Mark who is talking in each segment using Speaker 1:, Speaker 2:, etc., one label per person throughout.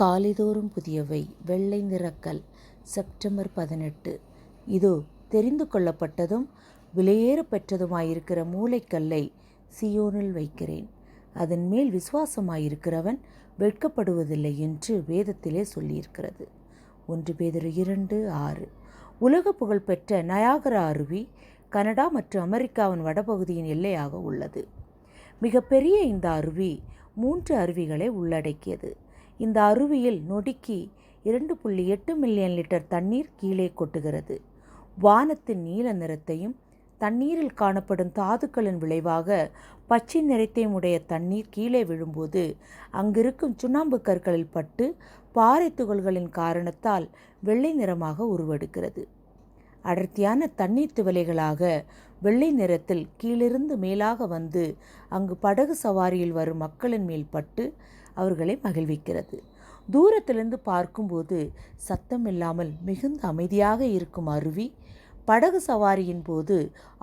Speaker 1: காலைதோறும் புதியவை வெள்ளை நிறக்கல் செப்டம்பர் பதினெட்டு. இதோ தெரிந்து கொள்ளப்பட்டதும் விலையேற பெற்றதுமாயிருக்கிற மூலைக்கல்லை சியோனில் வைக்கிறேன். அதன் மேல் விசுவாசமாயிருக்கிறவன் வெட்கப்படுவதில்லை என்று வேதத்திலே சொல்லியிருக்கிறது. ஒன்று பேதர் இரண்டு ஆறு. உலக புகழ்பெற்ற நயாகரா அருவி கனடா மற்றும் அமெரிக்காவின் வடபகுதியின் எல்லையாக உள்ளது. மிகப்பெரிய இந்த அருவி மூன்று அருவிகளை உள்ளடக்கியது. இந்த அருவியில் நொடிக்கு இரண்டு புள்ளி எட்டு மில்லியன் லிட்டர் தண்ணீர் கீழே கொட்டுகிறது. வானத்தின் நீல நிறத்தையும் தண்ணீரில் காணப்படும் தாதுக்களின் விளைவாக பச்சை நிறத்தையும் உடைய தண்ணீர் கீழே விழும்போது அங்கிருக்கும் சுண்ணாம்பு கற்களில் பட்டு பாறை துகள்களின் காரணத்தால் வெள்ளை நிறமாக உருவெடுக்கிறது. அடர்த்தியான தண்ணீர் துவலைகளாக வெள்ளை நிறத்தில் கீழிருந்து மேலாக வந்து அங்கு படகு சவாரியில் வரும் மக்களின் மேல் பட்டு அவர்களை மகிழ்விக்கிறது. தூரத்திலிருந்து பார்க்கும்போது சத்தம் இல்லாமல் மிகுந்த அமைதியாக இருக்கும் அருவி படகு சவாரியின் போது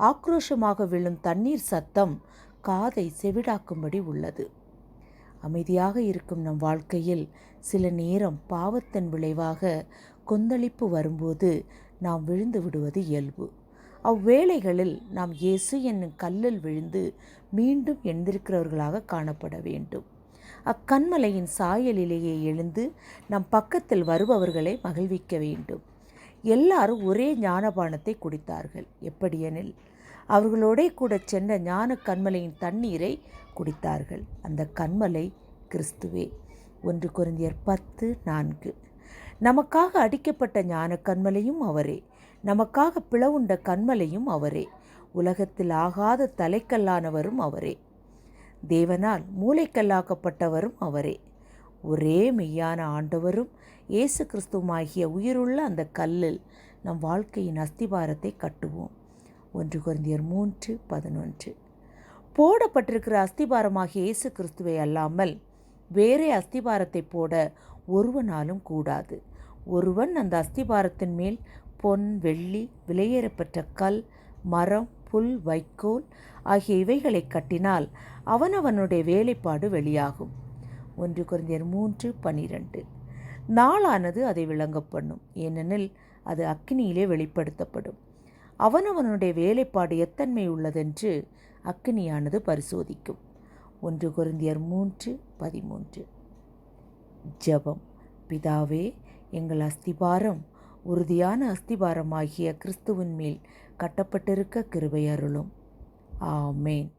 Speaker 1: ஆக்ரோஷமாக விழும் தண்ணீர் சத்தம் காதை செவிடாக்கும்படி உள்ளது. அமைதியாக இருக்கும் நம் வாழ்க்கையில் சில நேரம் பாவத்தின் விளைவாக கொந்தளிப்பு வரும்போது நாம் விழுந்து விடுவது இயல்பு. அவ்வேளைகளில் நாம் இயேசு என்னும் கல்லில் விழுந்து மீண்டும் எழுந்திருக்கிறவர்களாக காணப்பட வேண்டும். அக்கண்மலையின் சாயலிலேயே எழுந்து நம் பக்கத்தில் வருபவர்களை மகிழ்விக்க வேண்டும். எல்லாரும் ஒரே ஞானபானத்தை குடித்தார்கள். எப்படியெனில் அவர்களோடே கூட சென்ற ஞான கண்மலையின் தண்ணீரை குடித்தார்கள். அந்த கண்மலை கிறிஸ்துவே. ஒன்று குருந்தியர் பத்து நான்கு. நமக்காக அடிக்கப்பட்ட ஞான கண்மலையும் அவரே. நமக்காக பிளவுண்ட கண்மலையும் அவரே. உலகத்தில் ஆகாத தலைக்கல்லானவரும் அவரே. தேவனால் மூளைக்கல்லாக்கப்பட்டவரும் அவரே. ஒரே மெய்யான ஆண்டவரும் இயேசு கிறிஸ்துவாகிய உயிருள்ள அந்த கல்லில் நம் வாழ்க்கையின் அஸ்திபாரத்தை கட்டுவோம். ஒன்று குருந்தியர் மூன்று பதினொன்று. போடப்பட்டிருக்கிற அஸ்திபாரமாகிய இயேசு கிறிஸ்துவை அல்லாமல் வேறே அஸ்திபாரத்தை போட ஒருவனாலும் கூடாது. ஒருவன் அந்த அஸ்திபாரத்தின் மேல் பொன் வெள்ளி விலையேறப்பெற்ற கல் மரம் புல் வைக்கோல் ஆகிய இவைகளை கட்டினால் அவனவனுடைய வேலைப்பாடு வெளியாகும். ஒன்று குறைந்தர் மூன்று பனிரெண்டு. நாளானது அதை விளங்க பண்ணும். ஏனெனில் அது அக்னியிலே வெளிப்படுத்தப்படும். அவனவனுடைய வேலைப்பாடு எத்தன்மை உள்ளதென்று அக்னியானது பரிசோதிக்கும். ஒன்று குருந்தியர் மூன்று பதிமூன்று. ஜபம். பிதாவே எங்கள் அஸ்திபாரம் உறுதியான அஸ்திபாரமாகிய கிறிஸ்துவின் மேல் கட்டப்பட்டிருக்க கிருபை அருளும். ஆமேன்.